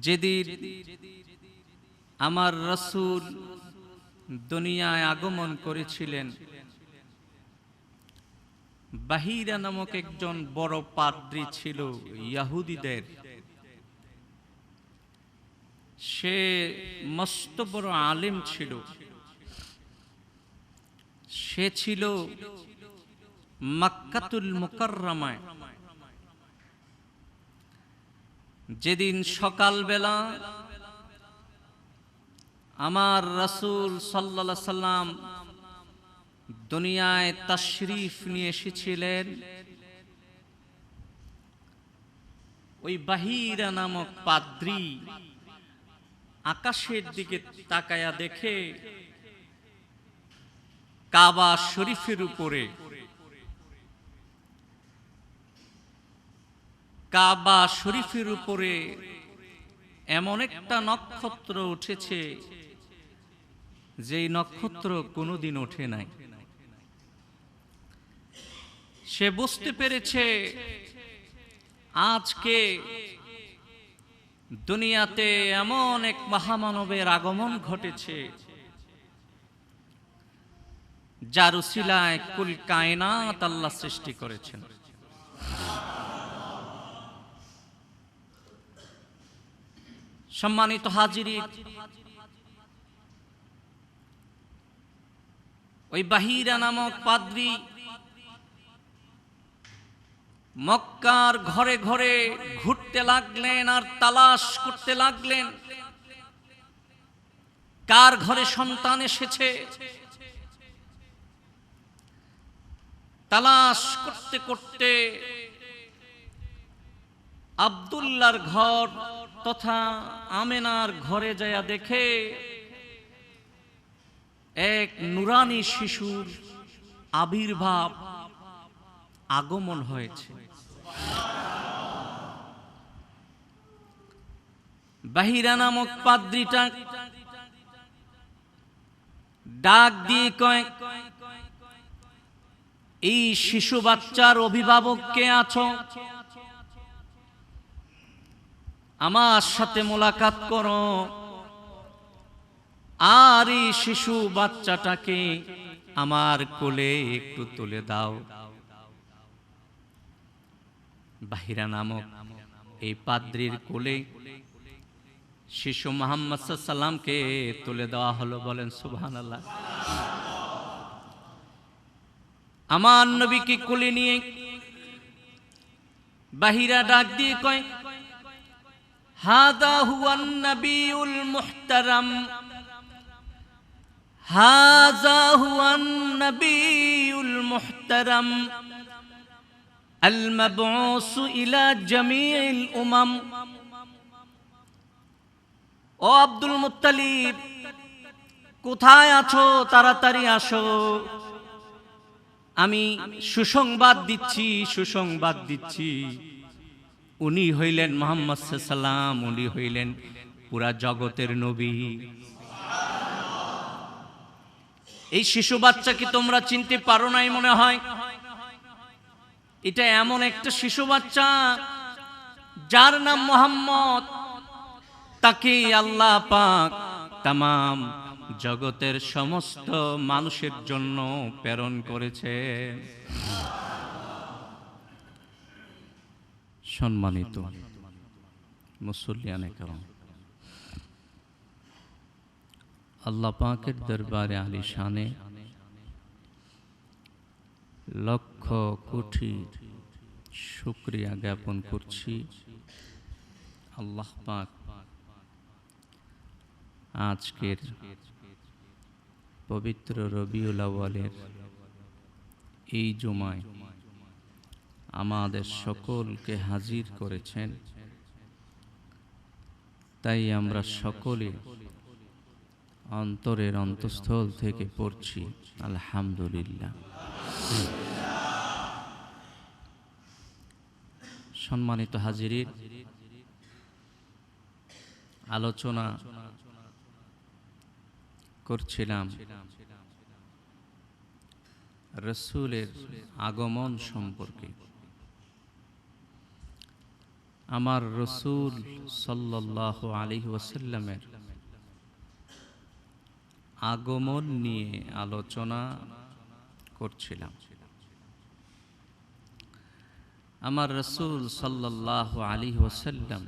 যেদিন আমার রসুল দুনিয়ায় আগমন করেছিলেন, বাহিরা নামক একজন বড় পাদ্রী ছিল ইয়াহুদিদের। সে মস্ত বড় আলেম ছিল। সে ছিল মাক্কাতুল মুকাররমায়। যেদিন সকালবেলা আমার রাসূল আলাইহি সাল্লাম দুনিয়ায় তাশরিফ নিয়ে এসেছিলেন, ওই বাহিরা নামক পাদ্রী আকাশের দিকে তাকায়া দেখে কাবা শরীফের উপরে কাবা শরীফের উপরে এমন একটা নক্ষত্র উঠেছে যেই নক্ষত্র কোনোদিন ওঠে নাই। সে বুঝতে পেরেছে আজকে দুনিয়াতে এমন এক মহামানবের আগমন ঘটেছে, যার উসিলায় কুল কায়নাত আল্লাহ সৃষ্টি করেছেন। সম্মানিত হাজিরি। ওই বাহিরা নামক পাদ্রী মক্কার ঘরে ঘরে ঘুরতে লাগলেন আর তালাশ করতে লাগলেন। কার ঘরে সন্তান এসেছে? তালাশ করতে করতে আবদুল্লার ঘর তথা আমেনার ঘরে যায়া দেখে এক নুরানি শিশুর আবির্ভাব আগমন হয়েছে। বাহিরা নামক পাদ্রিটা ডাক দিয়ে কয়েক এই শিশু বাচ্চার অভিভাবক কে আছো? আমার সাথে মোলাকাত করো। আর এই শিশু বাচ্চাটাকে আমার কোলে একটু তুলে দাও। বাহিরা নামক এই পাদ্রির কোলে শিশু মোহাম্মদ সাল্লামকে তুলে দেওয়া হলো বলেন সুবহান আল্লাহ আমার নবীকে কোলে নিয়ে বাহিরা ডাক দিয়ে কয় হাদা হুয়ান নবিউল মুহতারাম হাজা হুয়ান নবিউল মুহতারাম المبعوث إلى جميع الأمم ও আব্দুল মুত্তালিব কোথায় আছো তাড়াতাড়ি আসো আমি সুসংবাদ দিচ্ছি সুসংবাদ দিচ্ছি উনি হইলেন মোহাম্মদ সাল্লাম, উনি হইলেন পুরা জগতের নবী। এই শিশু বাচ্চা কি তোমরা চিনতে পারো নাই মনে হয়? এটা এমন একটা শিশু বাচ্চা, যার নাম মোহাম্মদ। তাকে আল্লাহ পাক তাম জগতের সমস্ত মানুষের জন্য প্রেরণ করেছে সম্মানিত। মুসল্লিয়ানে কারণ আল্লাহ পাকের দরবারে আলী শানে লক্ষ কোটি শুক্রিয়া জ্ঞাপন করছি। আল্লাহ পাক আজকের পবিত্র রবিউল আউয়ালের এই জুমায় আমাদের সকলকে হাজির করেছেন। তাই আমরা সকলে অন্তরের অন্তঃস্থল থেকে পড়ছি। আলহামদুলিল্লাহ। সম্মানিত হাজিরির আলোচনা করছিলাম রসুলের আগমন সম্পর্কে। আমার রসুল সাল্লাহ আলী ওসাল্লামের আগমন নিয়ে আলোচনা করছিলাম। আমার রসুল সাল্লাহ আলী ওসাল্লাম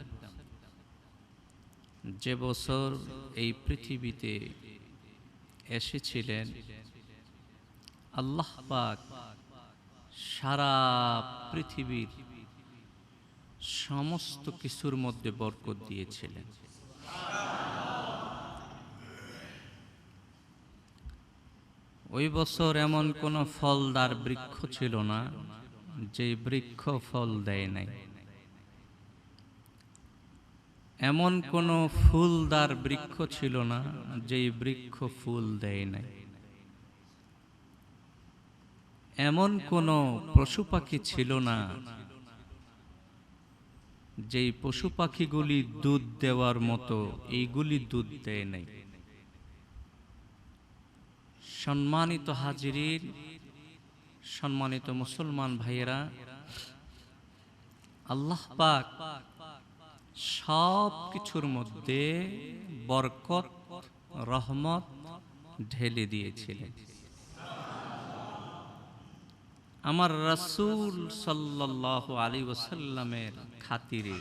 যে বছর এই পৃথিবীতে এসেছিলেন, আল্লাহ পাক সারা পৃথিবীর সমস্ত কিছুর মধ্যে বরকত দিয়েছিলেন। ওই বছর এমন কোনো ফলদার বৃক্ষ ছিল না, যে বৃক্ষ ফল দেয় নাই। এমন কোনো ফুলদার বৃক্ষ ছিল না, যে বৃক্ষ ফুল দেয় নাই। এমন কোনো পশু পাখি ছিল না যেই পশু পাখিগুলি দুধ দেওয়ার মতো এইগুলি দুধ দেয় নাই। সম্মানিত হাজিরির সম্মানিত মুসলমান ভাইয়েরা, আল্লাহ পাক সব কিছুর মধ্যে বরকত, রহমত ঢেলে দিয়েছিলেন। আমার রসুল সাল্লাহ আলী ওসাল্লামের খাতিরে।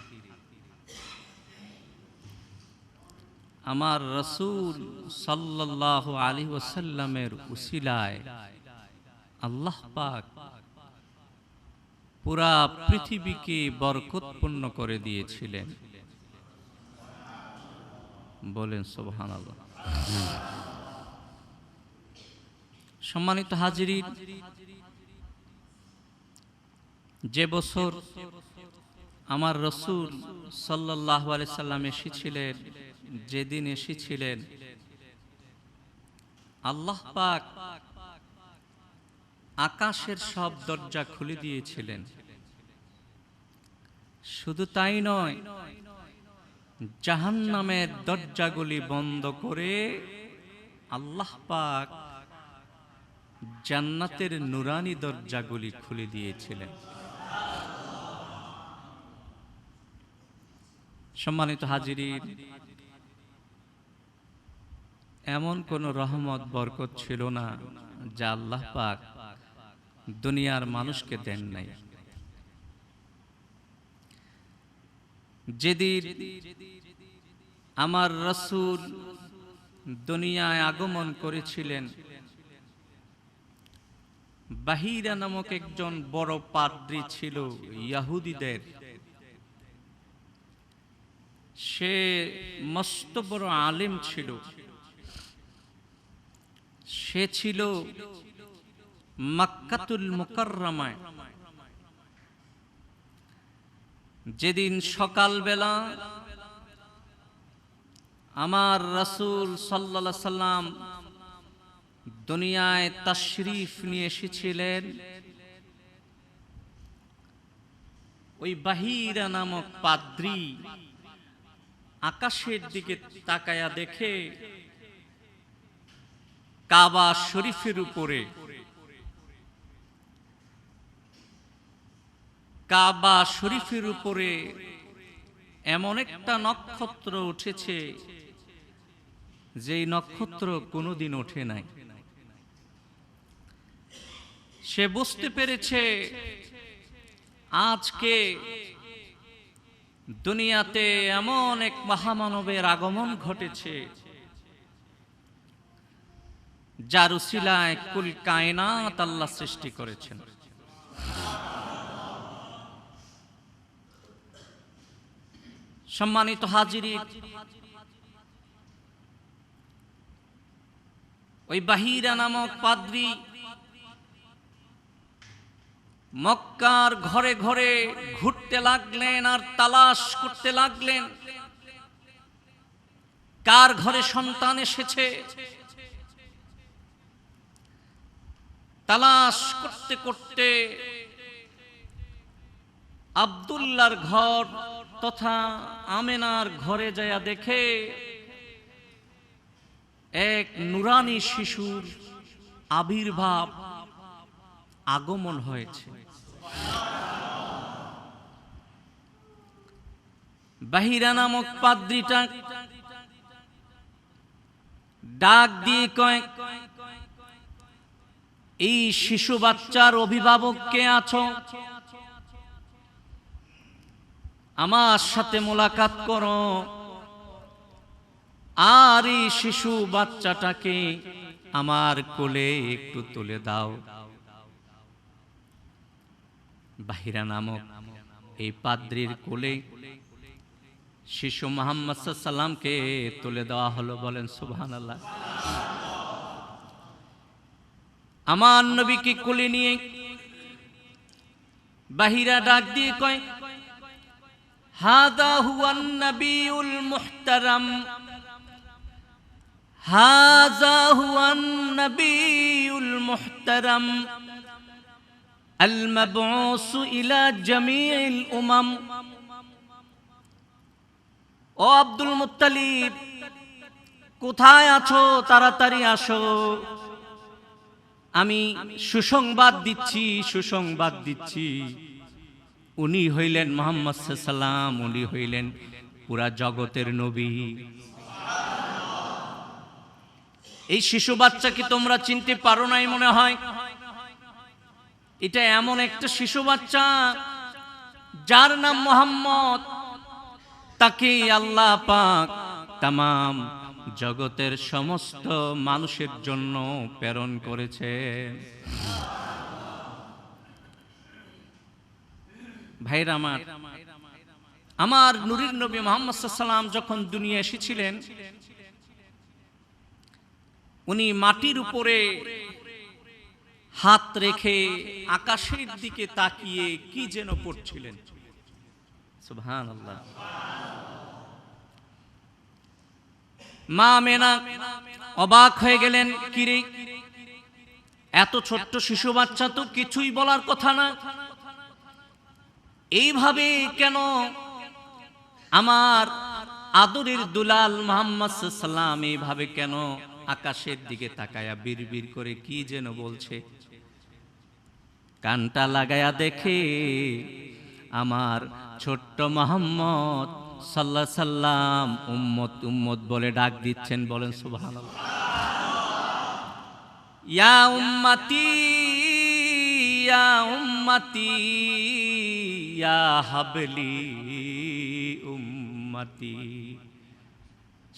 আমার রসুল সাল্লাহ আলী ওসাল্লামের উসিলায় আল্লাহ পাক পুরা পৃথিবীকে বরকতপূর্ণ করে দিয়েছিলেন। বলেন আল্লাহ সম্মানিত হাজিরি যে বছর আমার রসুল সাল্লাহ সাল্লাম এসেছিলেন, যেদিন এসেছিলেন, আল্লাহ পাক আকাশের সব দরজা খুলে দিয়েছিলেন। শুধু তাই নয় জাহান নামের দরজাগুলি বন্ধ করে আল্লাহ পাক জান্নাতের নুরানি দরজাগুলি খুলে দিয়েছিলেন। সম্মানিত হাজিরির এমন কোন রহমত, বরকত ছিল না যা আল্লাহ পাক দুনিয়ার মানুষকে দেন নাই। যেদিন আমার রসুল দুনিয়ায় আগমন করেছিলেন, বাহিরা নামক একজন বড় পাদ্রী ছিল, ইয়াহুদিদের। সে মস্ত বড় আলেম ছিল। সে ছিল মাক্কাতুল মুকাররমায়। যেদিন সকালবেলা আমার রাসূল সাল্লাল্লাহু সাল্লাম দুনিয়ায় তাশরিফ নিয়ে এসেছিলেন, ওই বাহিরা নামক পাদ্রী আকাশের দিকে তাকায়া দেখে কাবা শরীফের উপরে। কাবা শরীফের উপরে এমন একটা নক্ষত্র উঠেছে যেই নক্ষত্র কোনোদিন ওঠে নাই। সে বুঝতে পেরেছে আজকে দুনিয়াতে এমন এক মহামানবের আগমন ঘটেছে, যার উসিলায় কুল কায়নাত আল্লাহ সৃষ্টি করেছেন। সম্মানিত হাজিরি, ওই বাহিরা নামক পাদ্রী মক্কার ঘরে ঘরে ঘুরতে লাগলেন আর তালাশ করতে লাগলেন। কার ঘরে সন্তান এসেছে? তালাশ করতে করতে আবদুল্লার ঘর তথা আমেনার ঘরে যায়া দেখে এক নুরানি শিশুর আবির্ভাব আগমন হয়েছে। বাহিরা নামক পাদ্রিটা ডাক দিয়ে কয়, এই শিশু বাচ্চার অভিভাবক কে আছো? আমার সাথে মোলাকাত করো। আর এই শিশু বাচ্চাটাকে আমার কোলে একটু তুলে দাও। বাহিরা নামক এই পাদ্রির কোলে শিশু মোহাম্মদ সাল্লামকে তুলে দেওয়া হলো বলেন সুবহান আল্লাহ আমার নবীকে কোলে নিয়ে বাহিরা ডাক দিয়ে কয়, হাদা হুয়ান নবিউল মুহতারাম। হাজা হুয়ান নবিউল মুহতারাম। المبعوث إلى جميع الأمم ও আব্দুল মুত্তালিব কোথায় আছো তাড়াতাড়ি আসো আমি সুসংবাদ দিচ্ছি সুসংবাদ দিচ্ছি উনি হইলেন মোহাম্মদ সাল্লাম উনি হইলেন পুরা জগতের নবী এই শিশু বাচ্চাকে তোমরা চিনতে পারো নাই মনে হয় এটা এমন একটা শিশু বাচ্চা, যার নাম মোহাম্মদ। তাকে আল্লাহ পাক তাম জগতের সমস্ত মানুষের জন্য প্রেরণ করেছে। ভাইরা আমার আমার নুরির নবী মোহাম্মদ সাল্লাম যখন দুনিয়া এসেছিলেন, উনি মাটির উপরে হাত রেখে আকাশের দিকে তাকিয়ে কি যেন পড়ছিলেন। মা মেনা অবাক হয়ে গেলেন কিরে এত ছোট্ট শিশু বাচ্চা তো কিছুই বলার কথা না। এইভাবে কেন আমার আদরের দুলাল মোহাম্মদ সাল্লাম এইভাবে কেন আকাশের দিকে তাকায়া বিড়বিড় করে কি যেন বলছে? কানটা লাগায়া দেখে আমার ছোট্ট মোহাম্মদ সাল্লাহ সাল্লাম উম্মত উম্মত বলে ডাক দিচ্ছেন, বলেন সুবহান ইয়া উম্মতি ইয়া উম্মতি, ইয়া হাবলি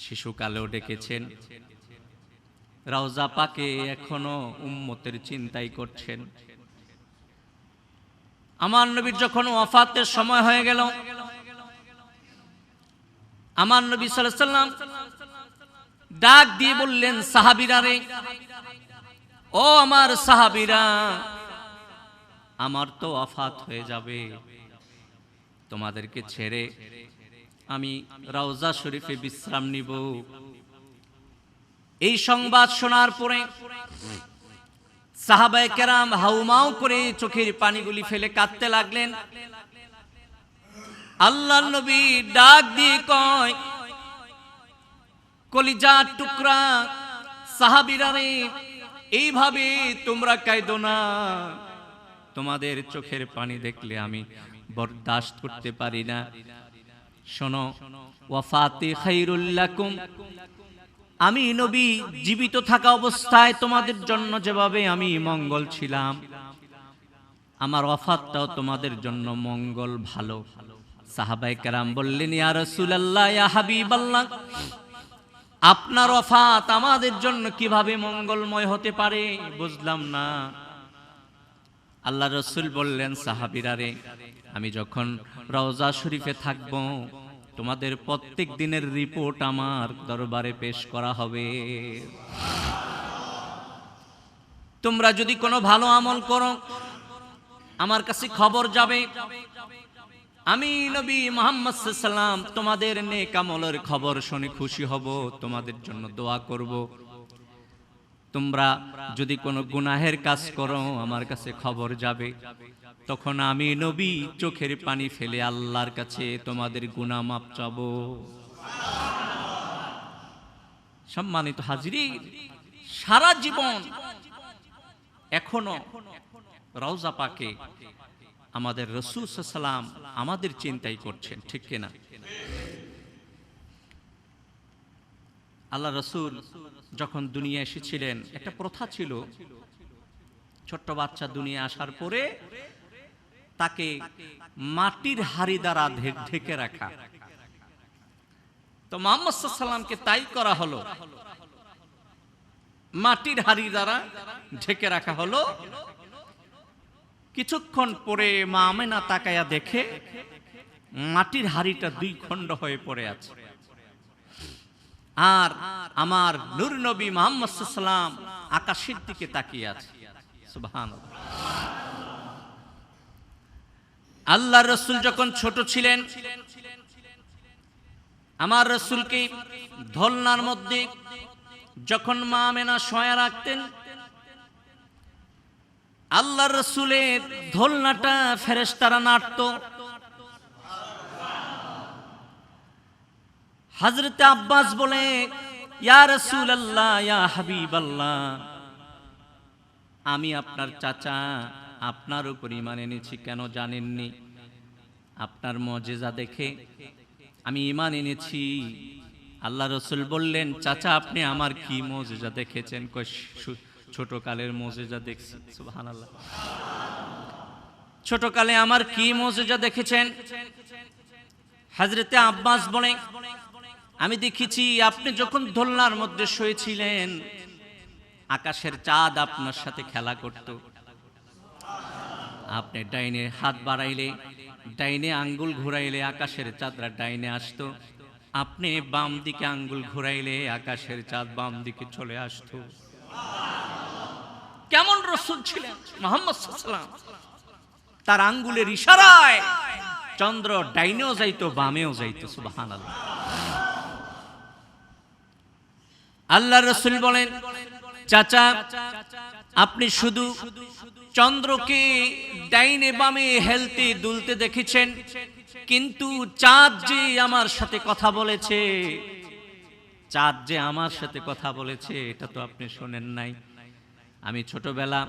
শিশুকালেও ডেকেছেন। রাউজা পাকে এখনও উম্মতের চিন্তাই করছেন। আমার নবীর যখন ওয়াফাতের সময় হয়ে গেল, আমার নবী সাল্লাম ডাক দিয়ে বললেন, সাহাবিরা রে, ও আমার সাহাবিরা, আমার তো অফাত হয়ে যাবে। তোমাদেরকে ছেড়ে আমি রাউজা শরীফে বিশ্রাম নিব। এই সংবাদ শোনার পরে সাহাবায়ে কেরাম হাউমাউ করে চোখের পানিগুলি ফেলে কাঁদতে লাগলেন। আল্লাহ নবী ডাক দিয়ে কয় কলিজার টুকরা, সাহাবিরা রে, এইভাবে তোমরা কাইদো না। তোমাদের চোখের পানি দেখলে আমি বরদাস্ত করতে পারি না। শোনো, ওয়াফাতে খাইরুল্লাকুম আমি নবী জীবিত থাকা অবস্থায় তোমাদের জন্য যেভাবে আমি মঙ্গল ছিলাম, আমার অফাতটাও তোমাদের জন্য মঙ্গল ভালো। সাহাবাই কারাম বললেন, ইয়া ইয়া আপনার অফাত আমাদের জন্য কীভাবে মঙ্গলময় হতে পারে? বুঝলাম না। আল্লাহ রসুল বললেন, সাহাবিরা রে, আমি যখন রওজা শরীফে থাকব তোমাদের প্রত্যেক দিনের রিপোর্ট আমার দরবারে পেশ করা হবে। তোমরা যদি কোনো ভালো আমল করো, আমার কাছে খবর যাবে। আমি নবী মোহাম্মদ সাল্লাম তোমাদের নেক আমলের খবর শুনে খুশি হব, তোমাদের জন্য দোয়া করব। তোমরা যদি কোনো গুনাহের কাজ করো, আমার কাছে খবর যাবে। তখন আমি নবী চোখের পানি ফেলে আল্লাহর কাছে তোমাদের গুনাহ মাপ চাবো। সম্মানিত হাজিরি সারা জীবন এখনও রওজা পাকে আমাদের রসুল সাল্লাম আমাদের চিন্তাই করছেন, ঠিক কিনা? আল্লাহ রসুল যখন দুনিয়া এসেছিলেন, একটা প্রথা ছিল। ছোট্ট বাচ্চা দুনিয়া আসার পরে তাকে মাটির হাড়ি দ্বারা ঢেকে রাখা। তো মোহাম্মদ সাল্লামকে তাই করা হলো। মাটির হাড়ি দ্বারা ঢেকে রাখা হলো। কিছুক্ষণ পরে মা আমেনা তাকায়া দেখে মাটির হাড়িটা দুই খণ্ড হয়ে পড়ে আছে। আর আমার নূর নবী মোহাম্মদ সাল্লাম আকাশের দিকে তাকিয়ে আছে। আল্লাহ রসুল যখন ছোট ছিলেন, আমার রসুলকে ধলনার মধ্যে যখন মা মেনা শয়া রাখতেন, আল্লাহ রসুলের ধলনাটা ফেরেশতারা নাড়ত হাজরতে আব্বাস বলে ইয়া রসুল আল্লাহ ইয়া হাবিব আল্লাহ আমি আপনার চাচা, আপনার উপর ইমান এনেছি, কেন জানেননি? আপনার মজেজা দেখে আমি ইমান এনেছি। আল্লাহ রসুল বললেন, চাচা, আপনি আমার কি মজেজা দেখেছেন? ছোটকালের মজেজা দেখছি। ছোটকালে আমার কি মজেজা দেখেছেন? হাজরতে আব্বাস বলে আমি দেখেছি আপনি যখন দোলনার মধ্যে শুয়েছিলেন, আকাশের চাঁদ আপনার সাথে খেলা করত। আপনি ডাইনে হাত বাড়াইলে, ডাইনে আঙ্গুল ঘুরাইলে আকাশের চাঁদরা ডাইনে আসতো। আপনি বাম দিকে আঙ্গুল ঘুরাইলে আকাশের চাঁদ বাম দিকে চলে আসতো। কেমন রসুল ছিলেন মোহাম্মদ তার আঙ্গুলের ইশারায় চন্দ্র ডাইনেও যাইতো, বামেও যাইতো সুবাহান আল্লাহ রসুল বলেন, চাচা, আপনি শুধু চন্দ্রকে ডাইনে বামে হেলতে দুলতে দেখেছেন, কিন্তু চাঁদ যে আমার সাথে কথা বলেছে, চাঁদ যে আমার সাথে কথা বলেছে, এটা তো আপনি শোনেন নাই। আমি ছোটবেলা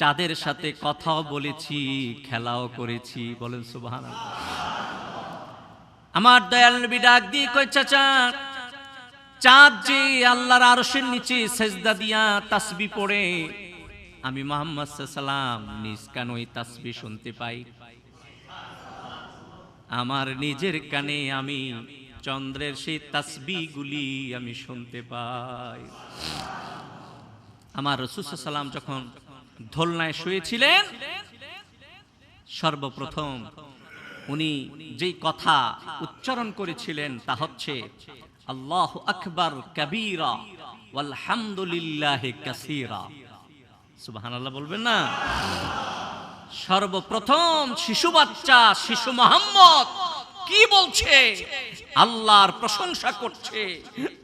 চাঁদের সাথে কথাও বলেছি, খেলাও করেছি। বলেন সুবহান আমার দয়াল নবী ডাক দিয়ে কই চাচা চাঁদ যে আল্লাহর আরশের নিচে সেজদা দিয়া তাসবি পড়ে, আমি মোহাম্মদ সাল্লাম নিজ কান ওই তাসবি শুনতে পাই। আমার নিজের কানে আমি চন্দ্রের সেই তাসবিগুলি আমি শুনতে পাই। আমার রসুসাল্লাম যখন ধোলনায় শুয়েছিলেন, সর্বপ্রথম উনি যেই কথা উচ্চারণ করেছিলেন তা হচ্ছে আল্লাহ আকবর কবিরা আলহামদুলিল্লাহ কাসিরা। সুবহানাল্লাহ বলবেন না? সর্বপ্রথম শিশু বাচ্চা, শিশু মোহাম্মদ কি বলছে? আল্লাহর প্রশংসা করছে।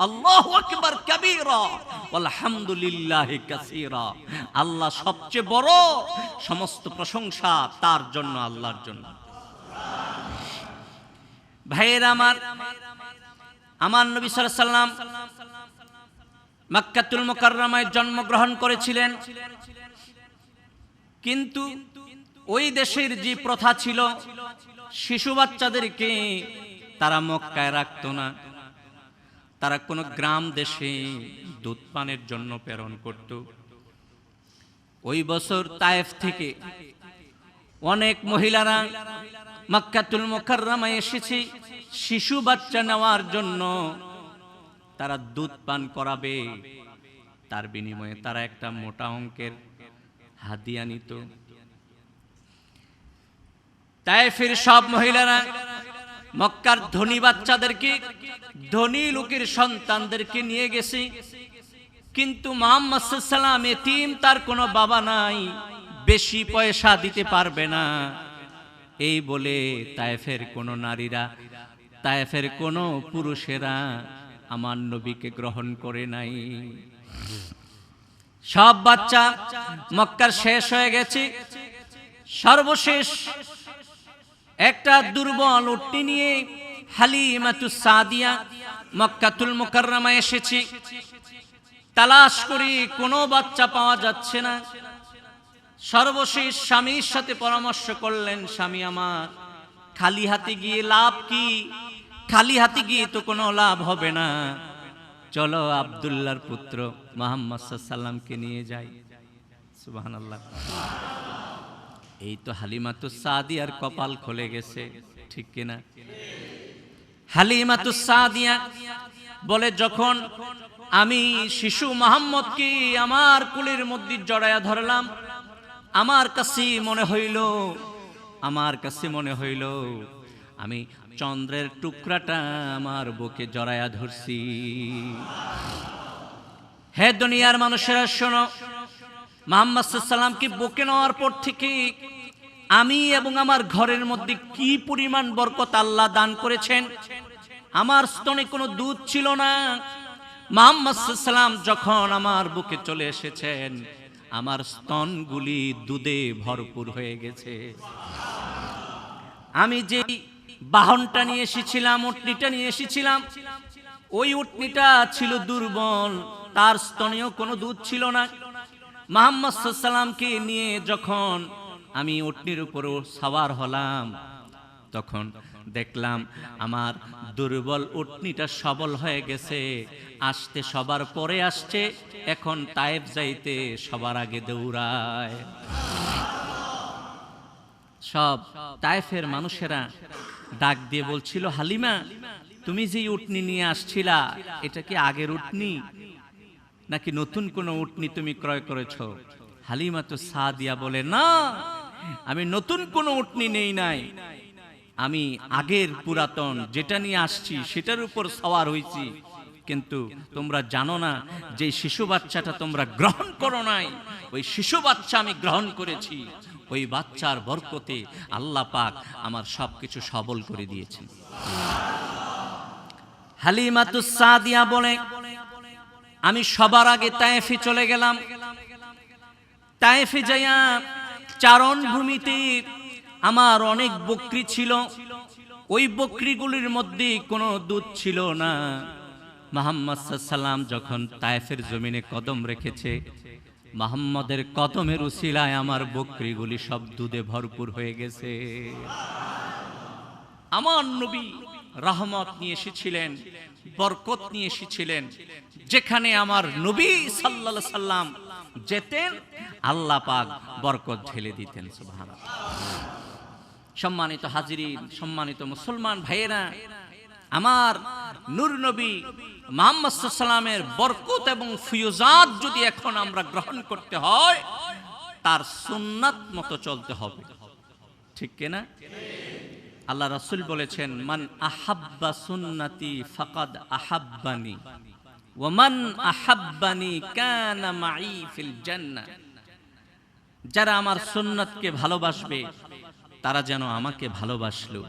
আল্লাহ আকবার কাবীরা আলহামদুলিল্লাহ কাসীরা। আল্লাহ সবচেয়ে বড় সমস্ত প্রশংসা তার জন্য, আল্লাহর জন্য। ভাইয়ের আমার আমার নবী সাল্লাম মক্কাতুল মুকাররমায় জন্মগ্রহণ করেছিলেন। কিন্তু ওই দেশের যে প্রথা ছিল, শিশু বাচ্চাদেরকে তারা মক্কায় রাখতো না। তারা কোনো গ্রাম দেশে দুধ পানের জন্য প্রেরণ করত। ওই বছর তায়েফ থেকে অনেক মহিলারা মক্কাতুল মুকাররমায় এসেছে। শিশু বাচ্চা নেওয়ার জন্য তারা দুধ পান করাবে। তার বিনিময়ে তারা একটা মোটা অঙ্কের হাদিয়া নিত। তাইফের সব মহিলারা মক্কার ধনী বাচ্চাদেরকে, ধনী লোকের সন্তানদেরকে নিয়ে গেছে। কিন্তু মোহাম্মদ এতিম তার কোনো বাবা নাই, বেশি পয়সা দিতে পারবে না। এই বলে তায়েফের কোনো নারীরা তায়েফের কোনো পুরুষেরা আমার নবীকে গ্রহণ করে নাই। সব বাচ্চা মক্কার শেষ হয়ে গেছে। সর্বশেষ একটা দুর্বল উটটি নিয়ে হালিমাতু সাদিয়া মক্কাতুল মুকাররমা এসেছি। তালাশ করি, কোনো বাচ্চা পাওয়া যাচ্ছে না। সর্বশেষ স্বামীর সাথে পরামর্শ করলেন, স্বামী আমার খালি হাতে গিয়ে লাভ কি? খালি হাতে গিয়ে তো কোনো লাভ হবে না। চলো আবদুল্লাহর পুত্র মোহাম্মদ সাল্লামকে নিয়ে যাই। সুবাহান আল্লাহ এই তো হালিমাতু সাদিয়ার কপাল খুলে গেছে, ঠিক কিনা? হালিমাতু সাদিয়া বলে, যখন আমি শিশু মোহাম্মদকে আমার কুলের মধ্যে জড়ায়া ধরলাম, আমার কাছে মনে হইল আমার কাছে মনে হইল, আমি চন্দ্রের টুকরাটা আমার বুকে জড়ায়া ধরছি। হে দুনিয়ার মানুষেরা, শোনো, মোহাম্মদ সাল্লামকে বুকে নেওয়ার পর থেকে আমি এবং আমার ঘরের মধ্যে কি পরিমাণ বরকত আল্লাহ দান করেছেন, আমার স্তনে কোনো দুধ ছিল না। মোহাম্মদ সাল্লাম যখন আমার বুকে চলে এসেছেন আমার স্তনগুলি দুধে ভরপুর হয়ে গেছে। আমি যে বাহনটা নিয়ে এসেছিলাম, উটনিটা নিয়ে এসেছিলাম, ওই উটনিটা ছিল দুর্বল, তার স্তনেও কোনো দুধ ছিল না। মোহাম্মদ সাল্লামকে নিয়ে যখন আমি উটনির উপর সাওয়ার হলাম, তখন দেখলাম আমার দুর্বল উটনিটা সবল হয়ে গেছে। আসতে সবার পরে আসছে, এখন তায়েব যাইতে সবার আগে দৌড়ায়। সব তায়েফের মানুষেরা ডাক দিয়ে বলছিল, হালিমা, তুমি যে উটনি নিয়ে আসছিলা, এটা কি আগের উটনি? নাকি নতুন কোনো উটনি তুমি ক্রয় করেছ? হালিমা তো সাদিয়া বলে, না, আমি নতুন কোনো উটনি নেই নাই। আমি আগের পুরাতন যেটা নিয়ে আসছি, সেটার উপর সওয়ার হয়েছি কিন্তু তোমরা জানো না যে শিশু বাচ্চাটা তোমরা গ্রহণ করো নাই, ওই শিশু বাচ্চা আমি গ্রহণ করেছি। ওই বাচ্চার বরকতে আল্লাহ পাক আমার সবকিছু সবল করে দিয়েছেন। হালিমাতুস সাদিয়া বলে, আমি সবার আগে তায়েফে চলে গেলাম। তায়েফে যাইয়া চারণ ভূমিতে আমার অনেক বকরি ছিল। ওই বকরিগুলির মধ্যে কোনো দুধ ছিল না। মোহাম্মদ সাল্লাম যখন তায়েফের জমিনে কদম রেখেছে, মোহাম্মদের কদমের উসিলায় আমার বকরিগুলি সব দুধে ভরপুর হয়ে গেছে। আমার নবী রহমত নিয়ে এসেছিলেন, বরকত নিয়ে এসেছিলেন, যেখানে আমার নবী সাল্লাল্লাহু সাল্লাম যেতেন, আল্লাহ পাক বরকত ঢেলে দিতেন সুবহান সম্মানিত হাজিরিন, সম্মানিত মুসলমান ভাইয়েরা, আমার নূর নবী মোহাম্মদ সাল্লামের বরকত এবং ফুয়ুজাত যদি এখন আমরা গ্রহণ করতে হয়, তার সুন্নাত মতো চলতে হবে। ঠিক কিনা? আল্লাহ রাসুল বলেছেন, মান আহাব্বা সুন্নতি ফাকাদ আহাব্বানি ওয়ামান আহাব্বানি কানা মাই ফিল জান্নাহ। যারা আমার সুন্নাতকে ভালোবাসবে তারা যেন আমাকে ভালোবাসলো।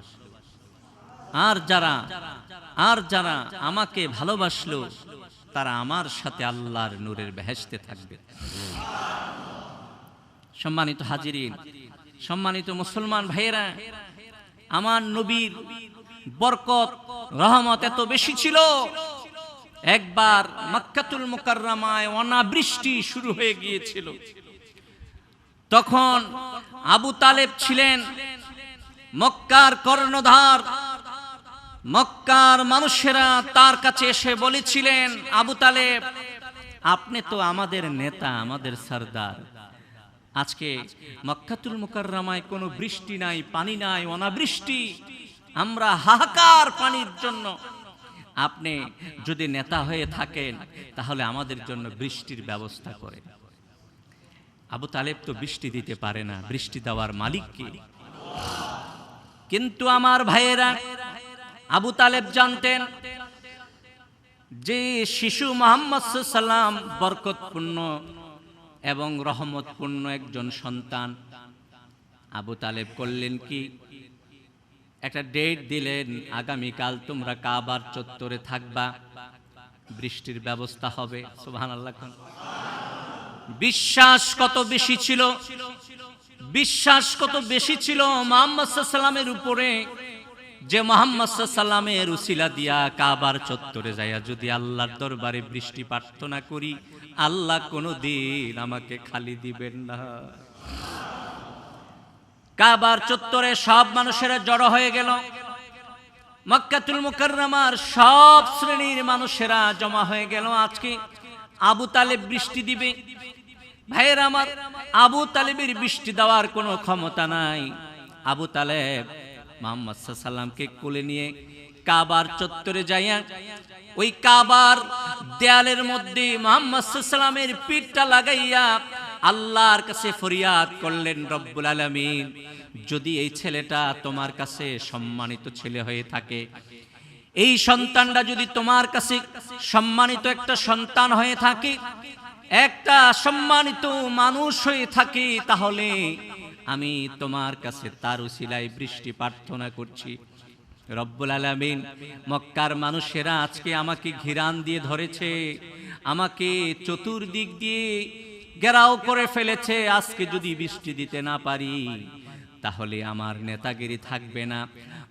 আর যারা আর যারা আমাকে ভালোবাসলো, তারা আমার সাথে আল্লাহর নূরের বেহেশতে থাকবে। সম্মানিত হাজিরিন, সম্মানিত মুসলমান ভাইয়েরা, আমার নবীর বরকত, রহমত এত বেশি ছিল। একবার মক্কাতুল মুকাররমায় অনাবৃষ্টি শুরু হয়ে গিয়েছিল। তখন আবু তালেব ছিলেন মক্কার কর্ণধার। মক্কার মানুষেরা তার কাছে এসে বলেছিলেন, আবু তালেব, আপনি তো আমাদের নেতা, আমাদের সর্দার। আজকে মক্কাতুল মুকাররমায় কোনো বৃষ্টি নাই, পানি নাই, অনাবৃষ্টি। আমরা হাহাকার পানির জন্য। আপনি যদি নেতা হয়ে থাকেন, তাহলে আমাদের জন্য বৃষ্টির ব্যবস্থা করে আবু তালেব তো বৃষ্টি দিতে পারে না, বৃষ্টি দেওয়ার মালিক কে? কিন্তু আমার ভাইয়েরা, আবু তালেব জানতেন যে শিশু মোহাম্মদ সাল্লাম বরকতপূর্ণ এবং রহমতপূর্ণ একজন সন্তান। আবু তালেব করলেন কি? একটা ডেট দিলেন, আগামীকাল তোমরা কাবার চত্বরে থাকবা, বৃষ্টির ব্যবস্থা হবে সুবহান আল্লাহ বিশ্বাস কত বেশি ছিল? বিশ্বাস কত বেশি ছিল মোহাম্মদ সাল্লামের উপরে যে মোহাম্মদ সাল্লামের উসিলা দিয়া কাবার চত্বরে যাইয়া যদি আল্লাহর দরবারে বৃষ্টি প্রার্থনা করি, আল্লাহ কোনো দিন আমাকে খালি দিবেন না। কাবার চত্বরে সব মানুষেরা জড়ো হয়ে গেল। মক্কাতুল মুকাররমার সব শ্রেণির মানুষেরা জমা হয়ে গেল। আজকে আবু তালেব বৃষ্টি দিবে। ভাইয়ের আমার আবু তালেবের বৃষ্টি দেওয়ার কোনো ক্ষমতা নাই। আবু তালেব মোহাম্মদ সাল্লামকে কোলে নিয়ে কাবার চত্বরে যাইয়া ওই কাবার দেয়ালের মধ্যে মোহাম্মদ সাল্লামের পিঠটা লাগাইয়া আল্লাহর কাছে ফরিয়াদ করলেন, রব্বুল আলামিন, যদি এই ছেলেটা তোমার কাছে সম্মানিত ছেলে হয়ে থাকে, এই সন্তানটা যদি তোমার কাছে সম্মানিত একটা সন্তান হয়ে থাকে একটা সম্মানিত মানুষ হয়ে থাকি, তাহলে আমি তোমার কাছে তার শিলাই বৃষ্টি প্রার্থনা করছি। রব্বুল আলমিন, মক্কার মানুষেরা আজকে আমাকে ঘিরান দিয়ে ধরেছে, আমাকে চতুর্দিক দিয়ে ঘেরাও করে ফেলেছে, আজকে যদি বৃষ্টি দিতে না পারি তাহলে আমার নেতাগিরি থাকবে না।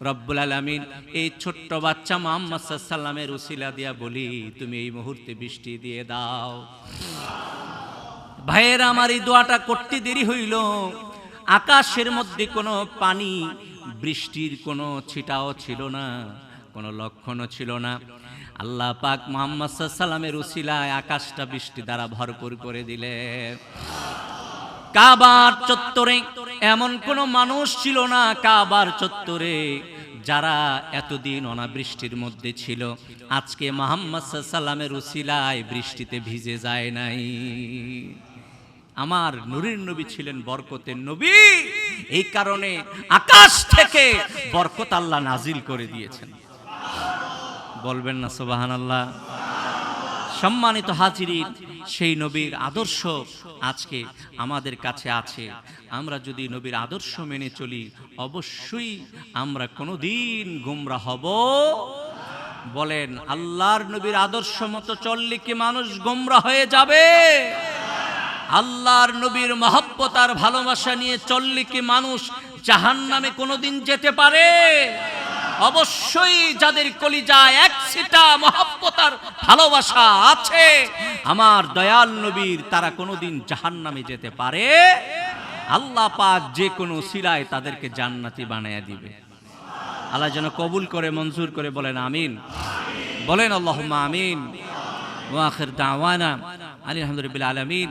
রব্বুল আলামিন এই ছোট্ট বাচ্চা মোহাম্মদ সাল্লামের উসিলা দিয়া বলি, তুমি এই মুহূর্তে বৃষ্টি দিয়ে দাও। ভাইয়ের, আমার এই দোয়াটা করতে দেরি হইল। আকাশের মধ্যে কোনো পানি, বৃষ্টির কোনো ছিটাও ছিল না, কোনো লক্ষণও ছিল না। আল্লাহ পাক মোহাম্মদ সাল্লামের উসিলায় আকাশটা বৃষ্টি দ্বারা ভরপুর করে দিলে কাবার চত্বরে এমন কোন মানুষ ছিল না কাবার চত্বরে, যারা এতদিন অনাবৃষ্টির মধ্যে ছিল। আজকে মোহাম্মদ সাল্লামের উসিলায় বৃষ্টিতে ভিজে যায় নাই। আমার নুরির নবী ছিলেন বরকতের নবী। এই কারণে আকাশ থেকে বরকত আল্লাহ নাজিল করে দিয়েছেন। বলবেন না সোবাহান আল্লাহ সম্মানিত হাজিরিন, সেই নবীর আদর্শ আজকে আমাদের কাছে আছে। আমরা যদি নবীর আদর্শ মেনে চলি, অবশ্যই আমরা কোনোদিন গুমরা হব। বলেন, আল্লাহর নবীর আদর্শ মতো চললে কি মানুষ গোমরা হয়ে যাবে? আল্লাহর নবীর মহব্বত ভালোবাসা নিয়ে চললে কি মানুষ জাহান নামে কোনোদিন যেতে পারে? অবশ্যই যাদের কলিজায় এক সিটা মহব্বত আর ভালোবাসা আছে, আমার দয়াল নবীর তারা কোনোদিন জাহান নামে যেতে পারে। আল্লাহ পাক যে কোনো সিলায় তাদেরকে জান্নাতি বানায়া দিবে। আল্লাহ যেন কবুল করে, মঞ্জুর করে বলেন আমিন। বলেন আল্লাহ আমিন। ওয়াখির আলহামদুলিল্লাহ আলমিন।